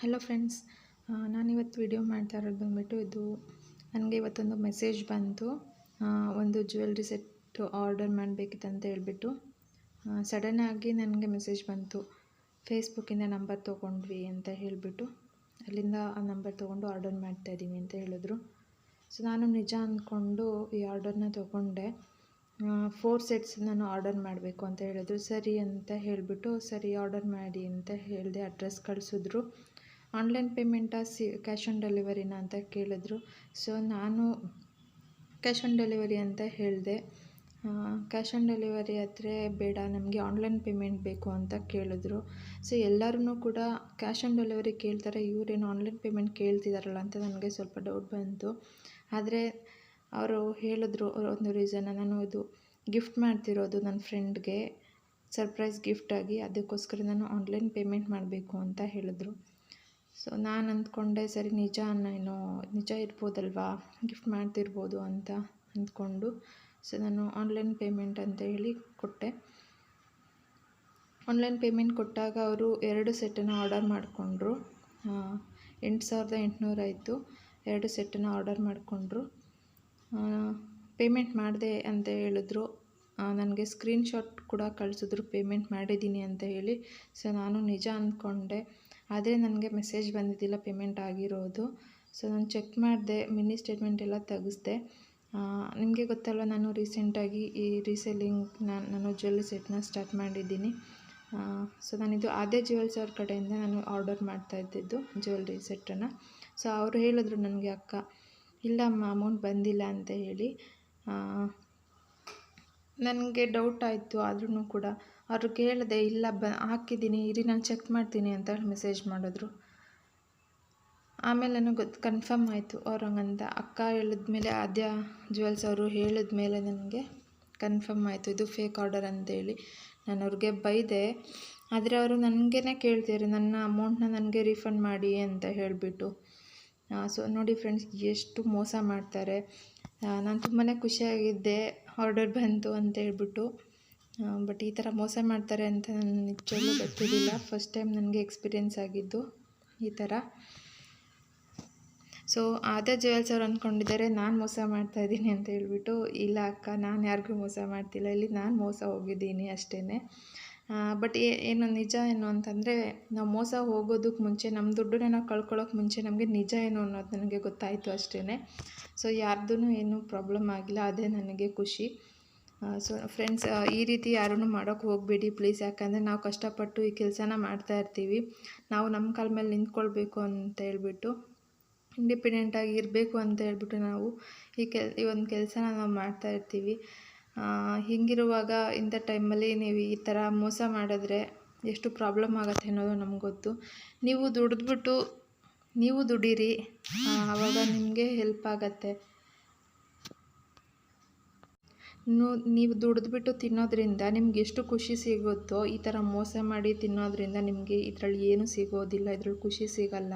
Hello friends ನಾನಿವತ್ತು video ಮಾಡ್ತಾ ಇರೋದು ಬಂದುಬಿಟ್ಟು ಇದು ನನಗೆ ಇವತ್ತೊಂದು ಮೆಸೇಜ್ ಬಂತು. ಒಂದು ಜ್ಯುವೆಲ್ರಿ ಸೆಟ್ ಆರ್ಡರ್ ಮಾಡಬೇಕಿತ್ತು ಅಂತ ಹೇಳ್ಬಿಟ್ಟು. ಸಡನ್ನಾಗಿ ನನಗೆ ಮೆಸೇಜ್ ಬಂತು. ಫೇಸ್ಬುಕ್ಕಿಂದ ನಂಬರ್ ತೊಗೊಂಡ್ವಿ ಅಂತ ಹೇಳಿಬಿಟ್ಟು. ಅಲ್ಲಿಂದ ಆ ನಂಬರ್ ತೊಗೊಂಡು ಆರ್ಡರ್ ಮಾಡ್ತಾಯಿದ್ದೀನಿ ಅಂತ ಹೇಳಿದ್ರು. ಸೊ ನಾನು ನಿಜ ಅಂದ್ಕೊಂಡು ಈ ಆರ್ಡರ್ನ ತೊಗೊಂಡೆ. ಫೋರ್ ಸೆಟ್ಸ್ ನಾನು ಆರ್ಡರ್ ಮಾಡಬೇಕು ಅಂತ ಹೇಳಿದ್ರು. ಸರಿ ಅಂತ ಹೇಳಿಬಿಟ್ಟು ಸರಿ ಆರ್ಡರ್ ಮಾಡಿ ಅಂತ ಹೇಳಿದೆ ಅಡ್ರೆಸ್ ಕಳಿಸಿದ್ರು. ಆನ್ಲೈನ್ ಪೇಮೆಂಟಾ ಸಿ, ಕ್ಯಾಶ್ ಆನ್ ಡೆಲಿವರಿನ ಅಂತ ಕೇಳಿದ್ರು. ಸೊ, ನಾನು ಕ್ಯಾಶ್ ಆನ್ ಡೆಲಿವರಿ ಅಂತ ಹೇಳಿದೆ. ಕ್ಯಾಶ್ ಆನ್ ಡೆಲಿವರಿ ಆದರೆ ಬೇಡ, ನಮಗೆ ಆನ್ಲೈನ್ ಪೇಮೆಂಟ್ ಬೇಕು ಅಂತ ಕೇಳಿದ್ರು. ಸೊ ಎಲ್ಲರೂ ಕೂಡ ಕ್ಯಾಶ್ ಆನ್ ಡೆಲಿವರಿ ಕೇಳ್ತಾರೆ, ಇವರೇನು ಆನ್ಲೈನ್ ಪೇಮೆಂಟ್ ಕೇಳ್ತಿದಾರಲ್ಲ ಅಂತ ನನಗೆ ಸ್ವಲ್ಪ ಡೌಟ್ ಬಂತು. ಆದರೆ ಅವರು ಹೇಳಿದ್ರು, ಒಂದು ರೀಸನ್ನ ನಾನು ಇದು ಗಿಫ್ಟ್ ಮಾಡ್ತಿರೋದು ನನ್ನ ಫ್ರೆಂಡ್ಗೆ, ಸರ್ಪ್ರೈಸ್ ಗಿಫ್ಟಾಗಿ ಅದಕ್ಕೋಸ್ಕರ ನಾನು ಆನ್ಲೈನ್ ಪೇಮೆಂಟ್ ಮಾಡಬೇಕು ಅಂತ ಹೇಳಿದ್ರು. ಸೊ ನಾನು ಅಂದ್ಕೊಂಡೆ, ಸರಿ, ನಿಜ ಏನೋ, ನಿಜ ಇರ್ಬೋದಲ್ವಾ? ಗಿಫ್ಟ್ ಮಾಡ್ತಿರ್ಬೋದು ಅಂತ, ಅಂದ್ಕೊಂಡು. ಸೊ ನಾನು ಆನ್ಲೈನ್ ಪೇಮೆಂಟ್ ಅಂತ ಹೇಳಿ ಕೊಟ್ಟೆ. ಆನ್ಲೈನ್ ಪೇಮೆಂಟ್ ಕೊಟ್ಟಾಗ ಅವರು ಎರಡು ಸೆಟ್ಟನ್ನು ಆರ್ಡರ್ ಮಾಡಿಕೊಂಡ್ರು. ಎಂಟು ಸಾವಿರದ ಎಂಟುನೂರಾಯಿತು ಎರಡು ಸೆಟ್ಟನ್ನು ಆರ್ಡರ್ ಮಾಡಿಕೊಂಡ್ರು. ಪೇಮೆಂಟ್ ಮಾಡಿದೆ ಅಂತ ಹೇಳಿದ್ರು. ನನಗೆ ಸ್ಕ್ರೀನ್ಶಾಟ್ ಕೂಡ ಕಳಿಸಿದ್ರು ಪೇಮೆಂಟ್ ಮಾಡಿದ್ದೀನಿ ಅಂತ ಹೇಳಿ. ಸೊ ನಾನು ನಿಜ ಅಂದ್ಕೊಂಡೆ. ಆದರೆ ನನಗೆ ಮೆಸೇಜ್ ಬಂದಿದ್ದಿಲ್ಲ ಪೇಮೆಂಟ್ ಆಗಿರೋದು. ಸೊ ನಾನು ಚೆಕ್ ಮಾಡಿದೆ ಮಿನಿ ಸ್ಟೇಟ್ಮೆಂಟ್ ಎಲ್ಲ ತೆಗೆಸ್ದೆ. ನಿಮಗೆ ಗೊತ್ತಲ್ವ, ನಾನು ರೀಸೆಂಟಾಗಿ ಈ ರೀಸೆಲ್ಲಿಂಗ್ ನಾನು ನಾನು ಜ್ಯುವೆಲ್ರಿ ಸೆಟ್ನ ಸ್ಟಾರ್ಟ್ ಮಾಡಿದ್ದೀನಿ. ಸೊ ನಾನಿದು ಅದೇ ಜ್ಯುವೆಲ್ಸ್ ಅವ್ರ ಕಡೆಯಿಂದ ನಾನು ಆರ್ಡರ್ ಮಾಡ್ತಾ ಇದ್ದಿದ್ದು ಜ್ಯುವೆಲ್ರಿ ಸೆಟ್ಟನ್ನು ಸೊ ಅವರು ಹೇಳಿದ್ರು ನನಗೆ, ಅಕ್ಕ, ಇಲ್ಲಮ್ಮ ಅಮೌಂಟ್ ಬಂದಿಲ್ಲ ಅಂತ ಹೇಳಿ. ನನಗೆ ಡೌಟ್ ಆಯಿತು ಆದ್ರೂ ಕೂಡ. ಅವರು ಕೇಳಿದೆ, ಇಲ್ಲ, ಬ, ಹಾಕಿದ್ದೀನಿ, ಇರಿ, ನಾನು ಚೆಕ್ ಮಾಡ್ತೀನಿ ಅಂತ ಹೇಳಿ ಮೆಸೇಜ್ ಮಾಡಿದ್ರು. ಆಮೇಲೆ ನನಗೆ ಗೊತ್ತು ಕನ್ಫರ್ಮ್ ಆಯಿತು ಅವ್ರು ಹಂಗಂತ ಅಕ್ಕ ಹೇಳಿದ್ಮೇಲೆ ಆದ್ಯ ಜ್ಯುವೆಲ್ಸ್ ಅವರು ಹೇಳಿದ್ಮೇಲೆ ನನಗೆ ಕನ್ಫರ್ಮ್ ಆಯಿತು, ಇದು ಫೇಕ್ ಆರ್ಡರ್ ಅಂತೇಳಿ ನಾನು ಅವ್ರಿಗೆ ಬೈದೆ, ಆದರೆ ಅವರು ನನಗೇ ಕೇಳ್ತಿದ್ದಾರೆ ನನ್ನ ಅಮೌಂಟ್ನ ನನಗೆ ರೀಫಂಡ್ ಮಾಡಿ ಅಂತ ಹೇಳಿಬಿಟ್ಟು. ಸೊ ನೋಡಿ ಫ್ರೆಂಡ್ಸ್ ಎಷ್ಟು ಮೋಸ ಮಾಡ್ತಾರೆ. ನಾನು ತುಂಬಾ ಖುಷಿಯಾಗಿದ್ದೆ ಆರ್ಡರ್ ಬಂತು ಅಂತ ಹೇಳ್ಬಿಟ್ಟು. ಬಟ್ ಈ ಥರ ಮೋಸ ಮಾಡ್ತಾರೆ ಅಂತ ನಾನು ನಿಜವಾಗ್ಲೂ ಗೊತ್ತಿರಲಿಲ್ಲ. ಫಸ್ಟ್ ಟೈಮ್ ನನಗೆ ಎಕ್ಸ್ಪೀರಿಯೆನ್ಸ್ ಆಗಿದ್ದು ಈ ಥರ ಸೊ ಆದ ಜುವೆಲ್ಸ್ ಅವ್ರು ಅಂದ್ಕೊಂಡಿದ್ದಾರೆ ನಾನು ಮೋಸ ಮಾಡ್ತಾ ಇದ್ದೀನಿ ಅಂತ ಹೇಳ್ಬಿಟ್ಟು, ಇಲ್ಲ ಅಕ್ಕ, ನಾನು ಯಾರಿಗೂ ಮೋಸ ಮಾಡ್ತಿಲ್ಲ. ಇಲ್ಲಿ ನಾನು ಮೋಸ ಹೋಗಿದ್ದೀನಿ ಅಷ್ಟೇ ಬಟ್ ಏನು ನಿಜ ಏನು ಅಂತಂದರೆ, ನಾವು ಮೋಸ ಹೋಗೋದಕ್ಕೆ ಮುಂಚೆ ನಮ್ಮ ದುಡ್ಡನ್ನ ನಾವು ಕಳ್ಕೊಳ್ಳೋಕೆ ಮುಂಚೆ ನಮಗೆ ನಿಜ ಏನು ಅನ್ನೋದು ನನಗೆ ಗೊತ್ತಾಯಿತು ಅಷ್ಟೇ ಸೊ ಯಾರ್ದೂ ಏನೂ ಪ್ರಾಬ್ಲಮ್ ಆಗಿಲ್ಲ, ಅದೇ ನನಗೆ ಖುಷಿ. ಸೊ ಫ್ರೆಂಡ್ಸ್ ಈ ರೀತಿ ಯಾರೂ ಮಾಡೋಕ್ಕೆ ಹೋಗಬೇಡಿ ಪ್ಲೀಸ್ ಯಾಕಂದರೆ ನಾವು ಕಷ್ಟಪಟ್ಟು ಈ ಕೆಲಸನ ಮಾಡ್ತಾ ಇರ್ತೀವಿ. ನಾವು ನಮ್ಮ ಕಾಲ ಮೇಲೆ ನಿಂತ್ಕೊಳ್ಬೇಕು ಅಂತ ಹೇಳ್ಬಿಟ್ಟು ಇಂಡಿಪೆಂಡೆಂಟಾಗಿ ಇರಬೇಕು ಅಂತ ಹೇಳ್ಬಿಟ್ಟು ನಾವು ಈ ಕೆಲ್, ಈ ಒಂದು ಕೆಲಸನ ನಾವು ಮಾಡ್ತಾ ಇರ್ತೀವಿ. ಹೀಗಿರುವಾಗ ಇಂಥ ಟೈಮಲ್ಲಿ ನೀವು ಈ ಥರ ಮೋಸ ಮಾಡಿದ್ರೆ ಎಷ್ಟು ಪ್ರಾಬ್ಲಮ್ ಆಗುತ್ತೆ ಅನ್ನೋದು ನಮ್ಗೆ ಗೊತ್ತು. ನೀವು ದುಡಿದ್ಬಿಟ್ಟು, ನೀವು ದುಡೀರಿ. ಆವಾಗ ನಿಮಗೆ ಹೆಲ್ಪ್ ಆಗತ್ತೆ. ನೀವು ದುಡಿದ್ಬಿಟ್ಟು ತಿನ್ನೋದ್ರಿಂದ ನಿಮ್ಗೆ ಎಷ್ಟು ಖುಷಿ ಸಿಗುತ್ತೋ ಈ ಥರ ಮೋಸ ಮಾಡಿ ತಿನ್ನೋದ್ರಿಂದ ನಿಮಗೆ ಇದರಲ್ಲಿ ಏನೂ ಸಿಗೋದಿಲ್ಲ, ಇದ್ರಲ್ಲಿ ಖುಷಿ ಸಿಗಲ್ಲ.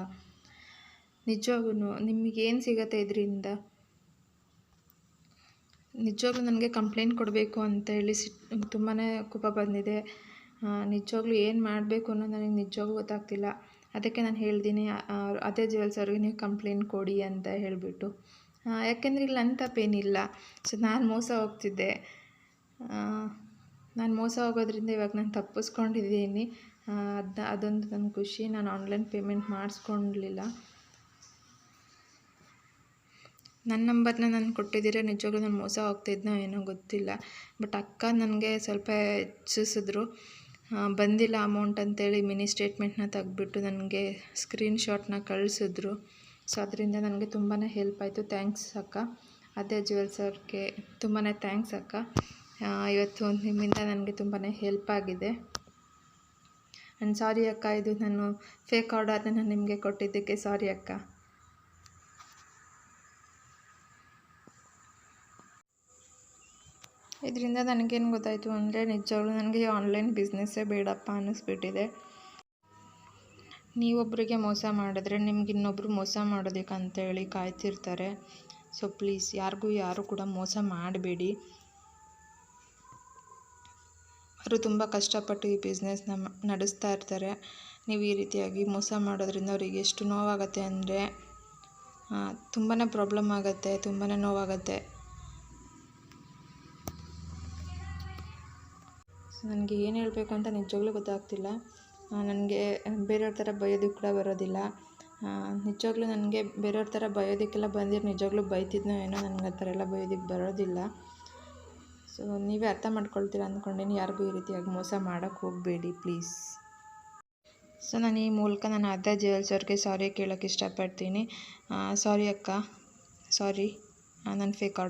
ನಿಜವಾಗೂ ನಿಮಗೇನು ಸಿಗತ್ತೆ ಇದರಿಂದ? ನಿಜವಾಗ್ಲೂ ನನಗೆ ಕಂಪ್ಲೇಂಟ್ ಕೊಡಬೇಕು ಅಂತ ಹೇಳಿ ಸಿಟ್ಟು ತುಂಬಾ ಕೋಪ ಬಂದಿದೆ. ನಿಜವಾಗ್ಲೂ ಏನು ಮಾಡಬೇಕು ಅನ್ನೋದು ನನಗೆ ನಿಜವಾಗ್ಲೂ ಗೊತ್ತಾಗ್ತಿಲ್ಲ. ಅದಕ್ಕೆ ನಾನು ಹೇಳಿದ್ದೀನಿ ಅದೇ ಜ್ಯುವೆಲ್ಸ್ ಅವ್ರಿಗೆ ನೀವು ಕಂಪ್ಲೇಂಟ್ ಕೊಡಿ ಅಂತ ಹೇಳಿಬಿಟ್ಟು. ಯಾಕೆಂದರೆ ಇಲ್ಲಿ ನನ್ನ ತಪ್ಪೇನಿಲ್ಲ. ಸೊ, ನಾನು ಮೋಸ ಹೋಗ್ತಿದ್ದೆ. ನಾನು ಮೋಸ ಹೋಗೋದ್ರಿಂದ ಇವಾಗ ನಾನು ತಪ್ಪಿಸ್ಕೊಂಡಿದ್ದೀನಿ. ಅದು ಅದೊಂದು ನನ್ನ ಖುಷಿ. ನಾನು ಆನ್ಲೈನ್ ಪೇಮೆಂಟ್ ಮಾಡಿಸ್ಕೊಂಡಿಲ್ಲ ನನ್ನ ನಂಬರ್ನ ನಾನು ಕೊಟ್ಟಿದ್ದೀರ? ನಿಜವಾಗ್ಲೂ ನಾನು ಮೋಸ ಹೋಗ್ತಿದ್ನೋ ಏನೋ ಗೊತ್ತಿಲ್ಲ. ಬಟ್ ಅಕ್ಕ ನನಗೆ ಸ್ವಲ್ಪ ಹೆಚ್ಚಿಸಿದ್ರು. ಬಂದಿಲ್ಲ ಅಮೌಂಟ್ ಅಂತೇಳಿ ಮಿನಿ ಸ್ಟೇಟ್ಮೆಂಟ್ನ ತೆಗ್ದುಬಿಟ್ಟು ನನಗೆ ಸ್ಕ್ರೀನ್ಶಾಟ್ನ ಕಳಿಸಿದ್ರು. ಸೊ ಅದರಿಂದ ನನಗೆ ತುಂಬಾ ಹೆಲ್ಪ್ ಆಯಿತು. ಥ್ಯಾಂಕ್ಸ್ ಅಕ್ಕ. ಅದೇ ಜ್ಯುವೆಲ್ಸ್ ಅವ್ರಿಗೆ ತುಂಬಾ ಥ್ಯಾಂಕ್ಸ್ ಅಕ್ಕ. ಇವತ್ತು ನಿಮ್ಮಿಂದ ನನಗೆ ತುಂಬಾ ಹೆಲ್ಪ್ ಆಗಿದೆ. ಆ್ಯಂಡ್ ಸಾರಿ ಅಕ್ಕ, ಇದು ನಾನು ಫೇಕ್ ಆರ್ಡರ್ನ ನಾನು ನಿಮಗೆ ಕೊಟ್ಟಿದ್ದಕ್ಕೆ ಸಾರಿ ಅಕ್ಕ. ಇದರಿಂದ ನನಗೇನು ಗೊತ್ತಾಯಿತು ಅಂದರೆ ನಿಜವಾಗ್ಲೂ ನನಗೆ ಆನ್ಲೈನ್ ಬಿಸ್ನೆಸ್ಸೇ ಬೇಡಪ್ಪ ಅನ್ನಿಸ್ಬಿಟ್ಟಿದೆ. ನೀವೊಬ್ಬರಿಗೆ ಮೋಸ ಮಾಡಿದ್ರೆ ನಿಮ್ಗೆ ಇನ್ನೊಬ್ಬರು ಮೋಸ ಮಾಡೋದಕ್ಕೆ ಅಂತೇಳಿ ಕಾಯ್ತಿರ್ತಾರೆ. ಸೊ ಪ್ಲೀಸ್ ಯಾರಿಗೂ ಯಾರು ಕೂಡ ಮೋಸ ಮಾಡಬೇಡಿ. ಅವರು ತುಂಬ ಕಷ್ಟಪಟ್ಟು ಈ ಬಿಸ್ನೆಸ್ನ ನಡೆಸ್ತಾ ಇರ್ತಾರೆ. ನೀವು ಈ ರೀತಿಯಾಗಿ ಮೋಸ ಮಾಡೋದ್ರಿಂದ ಅವರಿಗೆ ಎಷ್ಟು ನೋವಾಗುತ್ತೆ ಅಂದರೆ ತುಂಬಾ ಪ್ರಾಬ್ಲಮ್ ಆಗುತ್ತೆ ತುಂಬಾ ನೋವಾಗುತ್ತೆ. ನನಗೆ ಏನು ಹೇಳಬೇಕು ಅಂತ ನಿಜವಾಗ್ಲೂ ಗೊತ್ತಾಗ್ತಿಲ್ಲ. ನನಗೆ ಬೇರೆಯವ್ರ ಥರ ಬೈಯೋದಕ್ಕೆ ಕೂಡ ಬರೋದಿಲ್ಲ. ನಿಜವಾಗ್ಲೂ ನನಗೆ ಬೇರೆಯವ್ರ ಥರ ಬೈಯೋದಕ್ಕೆಲ್ಲ ಬಂದಿರೋ ನಿಜವಾಗ್ಲೂ ಬೈತಿದ್ನೋ ಏನೋ ನನಗೆ ಆ ಥರ ಎಲ್ಲ ಬೈಯೋದಕ್ಕೆ ಬರೋದಿಲ್ಲ. ಸೊ ನೀವೇ ಅರ್ಥ ಮಾಡ್ಕೊಳ್ತೀರ ಅಂದ್ಕೊಂಡೇನು, ಯಾರಿಗೂ ಈ ರೀತಿಯಾಗಿ ಮೋಸ ಮಾಡೋಕ್ಕೆ ಹೋಗಬೇಡಿ ಪ್ಲೀಸ್. ಸೊ ನಾನು ಈ ಮೂಲಕ ನಾನು ಅರ್ಧ ಜೇಲ್ಸ್ ಅವ್ರಿಗೆ ಸಾರಿ ಕೇಳೋಕ್ಕೆ ಇಷ್ಟಪಡ್ತೀನಿ. ಸಾರಿ ಅಕ್ಕ. ಸಾರಿ. ನನ್ನ ಫೇಕ್ ಆರ್ಡರ್